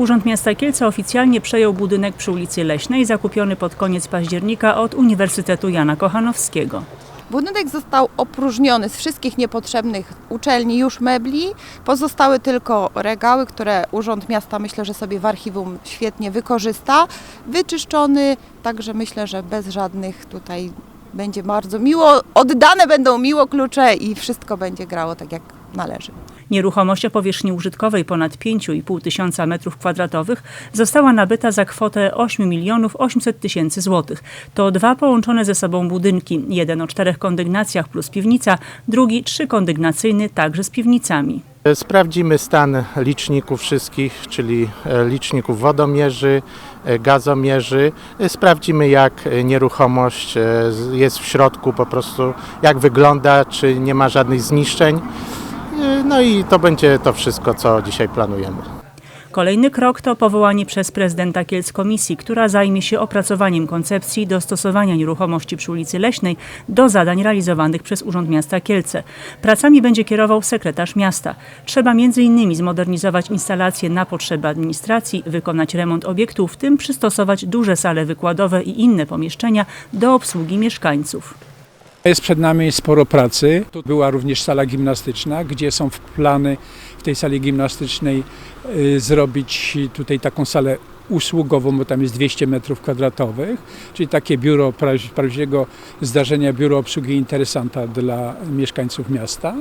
Urząd Miasta Kielce oficjalnie przejął budynek przy ulicy Leśnej, zakupiony pod koniec października od Uniwersytetu Jana Kochanowskiego. Budynek został opróżniony z wszystkich niepotrzebnych uczelni już mebli. Pozostały tylko regały, które Urząd Miasta myślę, że sobie w archiwum świetnie wykorzysta. Wyczyszczony, także myślę, że bez żadnych tutaj będzie bardzo miło. Oddane będą miło klucze i wszystko będzie grało tak jak należy. Nieruchomość o powierzchni użytkowej ponad 5,5 tysiąca metrów kwadratowych została nabyta za kwotę 8 milionów 800 tysięcy złotych. To dwa połączone ze sobą budynki, jeden o czterech kondygnacjach plus piwnica, drugi trzykondygnacyjny także z piwnicami. Sprawdzimy stan liczników wszystkich, czyli e, liczników wodomierzy, e, gazomierzy. Sprawdzimy jak nieruchomość e, jest w środku, po prostu jak wygląda, czy nie ma żadnych zniszczeń. No i to będzie to wszystko, co dzisiaj planujemy. Kolejny krok to powołanie przez prezydenta Kielc komisji, która zajmie się opracowaniem koncepcji dostosowania nieruchomości przy ulicy Leśnej do zadań realizowanych przez Urząd Miasta Kielce. Pracami będzie kierował sekretarz miasta. Trzeba m.in. zmodernizować instalacje na potrzeby administracji, wykonać remont obiektu, w tym przystosować duże sale wykładowe i inne pomieszczenia do obsługi mieszkańców. Jest przed nami sporo pracy. Tu była również sala gimnastyczna, gdzie są plany w tej sali gimnastycznej y, zrobić tutaj taką salę usługową, bo tam jest 200 metrów kwadratowych, czyli takie biuro pra- prawdziwego zdarzenia, biuro obsługi interesanta dla mieszkańców miasta.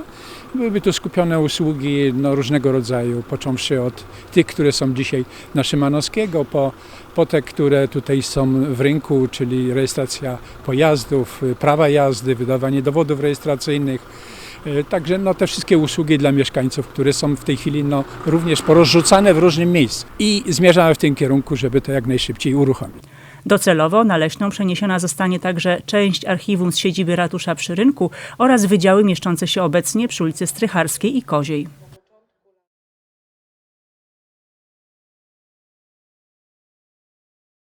Byłyby tu skupione usługi no, różnego rodzaju, począwszy od tych, które są dzisiaj na Szymanowskiego, po, po te, które tutaj są w rynku, czyli rejestracja pojazdów, prawa jazdy, wydawanie dowodów rejestracyjnych. Y, Także no, te wszystkie usługi dla mieszkańców, które są w tej chwili no, również porozrzucane w różnym miejscu. I zmierzamy w tym kierunku, żeby to jak najszybciej uruchomić. Docelowo na Leśną przeniesiona zostanie także część archiwum z siedziby ratusza przy rynku oraz wydziały mieszczące się obecnie przy ulicy Strycharskiej i Koziej.